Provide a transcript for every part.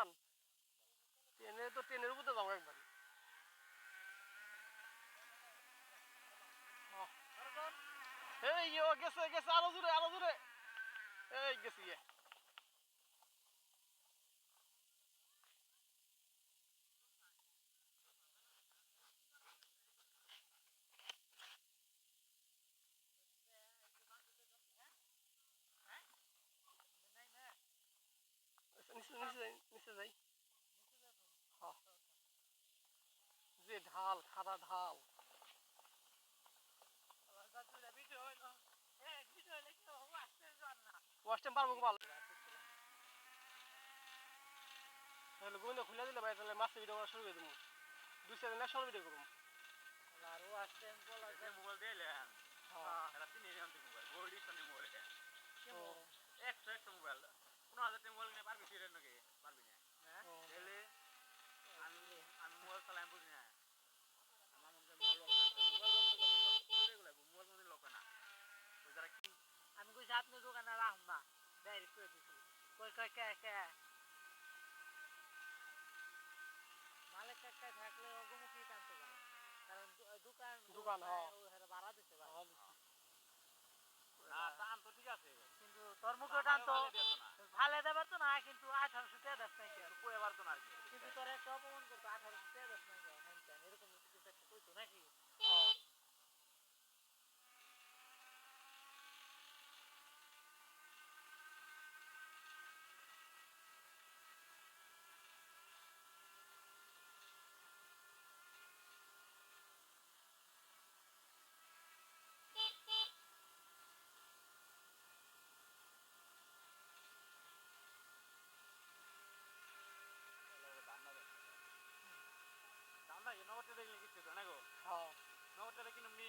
টান ট্রেনে তো ট্রেনের উপরে যাব একবার। এই গেছে গেছে, আরও জুড়ে আরও জুড়ে এই গেছি ইয়ে নিচে নিচে যাই নিচে যাই। হ্যাঁ। যে ঢাল খাড়া ঢাল। ওয়াশ পারব ভালো তাহলে গোবিন্দ খুলে দিলে ভাই তাহলে মাছের ভিডিও করা শুরু করে দেবো। দুই চার দিন একসঙ্গে ভিডিও করব। মোবাইল দিলেন কই কই কে কে মালিক কাকা থাকলে অগমুখী টানতে পারে। কারণ দোকান দোকান, হ্যাঁ। ও হেরা ভাড়া দিতে পারে। না টান তো ঠিক আছে। কিন্তু তোর মুখে টানতো ভালো দিত না। ভালে দেবার তো না কিন্তু আঠারোশো টাকা দশ নাই কেউ। কই না কিন্তু তোর একটা অপমান করতো আঠারোশো টাকা দশ নাই ত্যান, এরকম কিছু একটা কইতো নাকি হ্যাঁ দামটা কি নগদটা দেখলে কিছু তো না গো হ্যাঁ নগদটা কিনে এমনি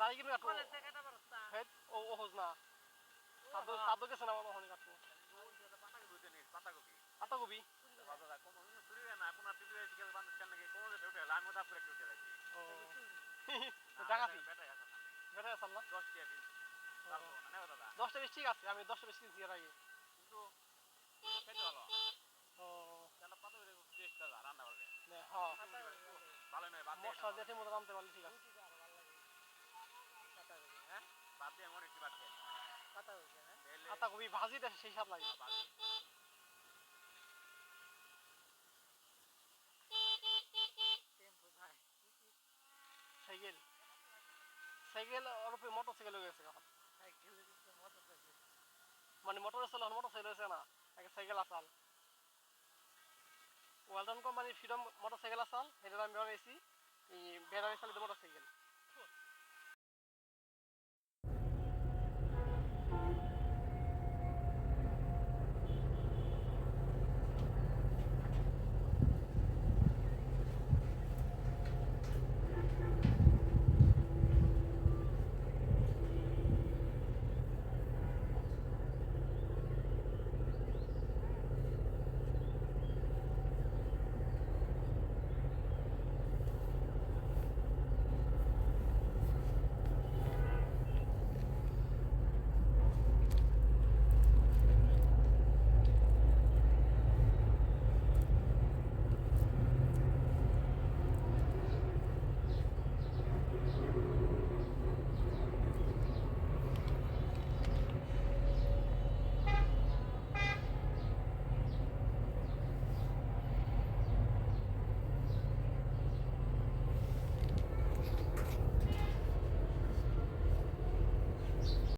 কাটবো কলেজ থেকে কাটা ও না কাটবো পাতাকপি বুঝতে পাতাকপি চুরি না টিভি বান্ধব কেন নাকি কোন উঠে লাইন মধ্যে উঠে ও ডাকাতি বেটা না দশটা বেশ ঠিক আছে আমি দশটা বেশি কিনছি এর আগে কিন্তু খেতে ভালো ও কেন পাতাকপি টেস্ট দাদা রান্না করলে নে, হ্যাঁ ভালো যেতে মতো নামতে পারলে ঠিক আছে। মনে মোটর সাইকেল মোটর সাইকেল হয়েছে না, আগে সাইকেল আসাল। ওয়ালটন কোম্পানির ফ্রিডম মোটর সাইকেল আসাল সেটা আমি ব্যবহার করেছি এই ব্যাটারি চালিত মোটর সাইকেল